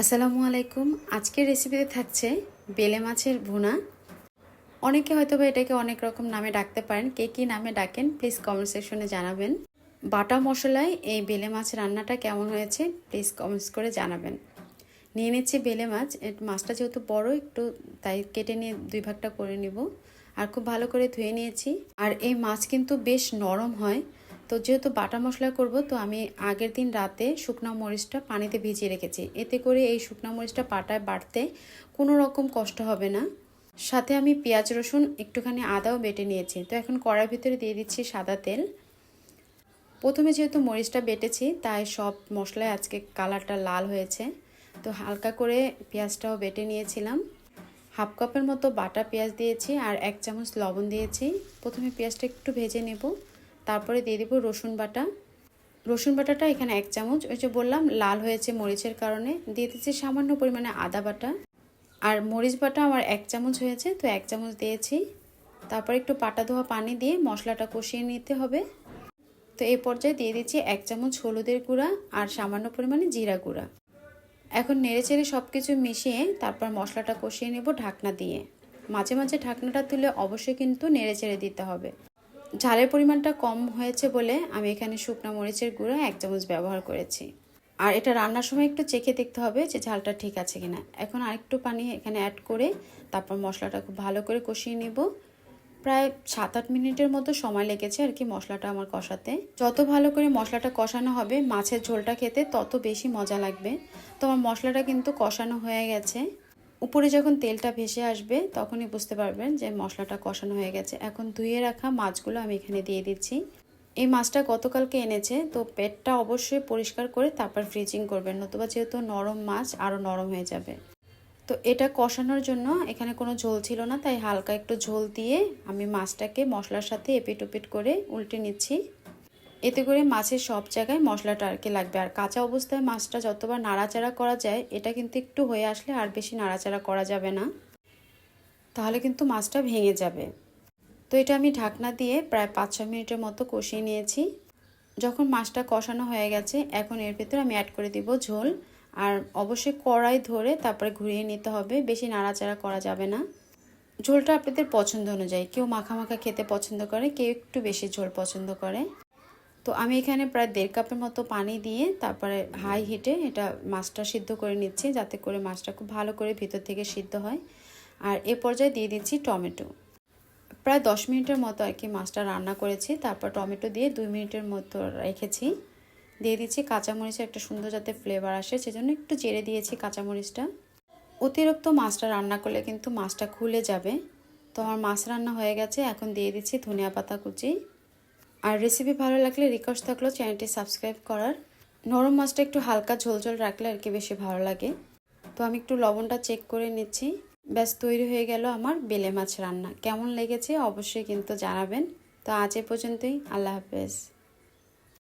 আসসালামু আলাইকুম। আজকের রেসিপিতে থাকছে বেলে মাছের ভুনা। অনেকে হয়তো বা এটাকে অনেক রকম নামে ডাকতে পারেন। কে কী নামে ডাকেন প্লিজ কমেন্ট সেকশনে জানাবেন। বাটা মশলায় এই বেলে মাছ রান্নাটা কেমন হয়েছে প্লিজ কমেন্টস করে জানাবেন। নিয়ে নিচ্ছি বেলে মাছ। মাছটা যেহেতু বড়, একটু তাই কেটে নিয়ে দুই ভাগটা করে নিব। আর খুব ভালো করে ধুয়ে নিয়েছি। আর এই মাছ কিন্তু বেশ নরম হয়। তো যেহেতু বাটা মশলা করব, তো আমি আগের দিন রাতে শুকনা মরিচটা পানিতে ভিজিয়ে রেখেছি। এতে করে এই শুকনা মরিচটা পাটায় বাটতে কোনো রকম কষ্ট হবে না। সাথে আমি পেঁয়াজ রসুন একটুখানি আদাও বেটে নিয়েছি। তো এখন কড়ার ভিতরে দিয়ে দিচ্ছি সাদা তেল। প্রথমে যেহেতু মরিচটা বেটেছি, তাই সব মশলায় আজকে কালারটা লাল হয়েছে। তো হালকা করে পেঁয়াজটাও বেটে নিয়েছিলাম। হাফ কাপের মতো বাটা পেঁয়াজ দিয়েছি আর এক চামচ লবণ দিয়েছি। প্রথমে পেঁয়াজটা একটু ভেজে নেব। তারপরে দিয়ে দেবো রসুন বাটা। রসুন বাটাটা এখানে এক চামচ। ওই যে বললাম, লাল হয়েছে মরিচের কারণে। দিয়ে দিচ্ছি সামান্য পরিমাণে আদা বাটা। আর মরিচ বাটা আমার এক চামচ হয়েছে, তো এক চামচ দিয়েছি। তারপর একটু পাটা ধোয়া পানি দিয়ে মশলাটা কষিয়ে নিতে হবে। তো এই পর্যায়ে দিয়ে দিচ্ছি এক চামচ হলুদের গুঁড়া আর সামান্য পরিমাণে জিরা গুঁড়া। এখন নেড়ে চেড়ে সব কিছু মিশিয়ে তারপর মশলাটা কষিয়ে নেব ঢাকনা দিয়ে। মাঝে মাঝে ঢাকনাটা তুলে অবশ্যই কিন্তু নেড়ে চেড়ে দিতে হবে। ঝালের পরিমাণটা কম হয়েছে বলে আমি এখানে শুকনো মরিচের গুঁড়ো এক চামচ ব্যবহার করেছি। আর এটা রান্নার সময় একটু চেখে দেখতে হবে যে ঝালটা ঠিক আছে কিনা। এখন আরেকটু পানি এখানে অ্যাড করে তারপর মশলাটা খুব ভালো করে কষিয়ে নেব। প্রায় সাত আট মিনিটের মতো সময় লেগেছে আর কি মশলাটা আমার কষাতে। যত ভালো করে মশলাটা কষানো হবে, মাছের ঝোলটা খেতে তত বেশি মজা লাগবে। তো আমার মশলাটা কিন্তু কষানো হয়ে গেছে। উপরে যখন তেলটা ভেসে আসবে, তখনই বুঝতে পারবেন যে মশলাটা কষানো হয়ে গেছে। এখন ধুয়ে রাখা মাছগুলো আমি এখানে দিয়ে দিচ্ছি। এই মাছটা গতকালকে এনেছে, তো পেটটা অবশ্যই পরিষ্কার করে তারপর ফ্রিজিং করবেন, নতুবা যেহেতু নরম মাছ আরও নরম হয়ে যাবে। তো এটা কষানোর জন্য এখানে কোনো ঝোল ছিল না, তাই হালকা একটু ঝোল দিয়ে আমি মাছটাকে মশলার সাথে এপিট ওপিট করে উল্টে নিচ্ছি। এতে করে মাছের সব জায়গায় মশলাটা আর কি লাগবে। আর কাঁচা অবস্থায় মাছটা যতবার নাড়াচাড়া করা যায়, এটা কিন্তু একটু হয়ে আসলে আর বেশি নাড়াচাড়া করা যাবে না। তাহলে কিন্তু মাছটা ভেঙে যাবে। তো এটা আমি ঢাকনা দিয়ে প্রায় পাঁচ ছ মিনিটের মতো কষিয়ে নিয়েছি। যখন মাছটা কষানো হয়ে গেছে, এখন এর ভিতরে আমি অ্যাড করে দিব ঝোল। আর অবশ্যই কড়াই ধরে তারপরে ঘুরিয়ে নিতে হবে, বেশি নাড়াচাড়া করা যাবে না। ঝোলটা আপনাদের পছন্দ অনুযায়ী, কেউ মাখা মাখা খেতে পছন্দ করে, কেউ একটু বেশি ঝোল পছন্দ করে। তো আমি এখানে প্রায় দেড় কাপের মতো পানি দিয়ে তারপরে হাই হিটে এটা মাছটা সিদ্ধ করে নিচ্ছি, যাতে করে মাছটা খুব ভালো করে ভিতর থেকে সিদ্ধ হয়। আর এ পর্যায়ে দিয়ে দিচ্ছি টমেটো। প্রায় দশ মিনিটের মতো আর কি মাছটা রান্না করেছি, তারপর টমেটো দিয়ে দুই মিনিটের মতো রেখেছি। দিয়ে দিচ্ছি কাঁচামরিচের একটা সুন্দর যাতে ফ্লেভার আসে, সেজন্য একটু চেড়ে দিয়েছি কাঁচামরিচটা। অতিরিক্ত মাছটা রান্না করলে কিন্তু মাছটা খুলে যাবে। তো আমার মাছ রান্না হয়ে গেছে, এখন দিয়ে দিচ্ছি ধনিয়া পাতা কুচি। আর রেসিপি ভালো লাগলে রিকোয়েস্ট থাকল চ্যানেলটি সাবস্ক্রাইব করার। নরম মাছটা একটু হালকা ঝোলঝোল রাখলে আর কি বেশি ভালো লাগে। তো আমি একটু লবণটা চেক করে নিচ্ছি। ব্যাস, তৈরি হয়ে গেল আমার বেলে মাছ রান্না। কেমন লেগেছে অবশ্যই কিন্তু জানাবেন। তো আজ এ পর্যন্তই, আল্লাহ হাফেজ।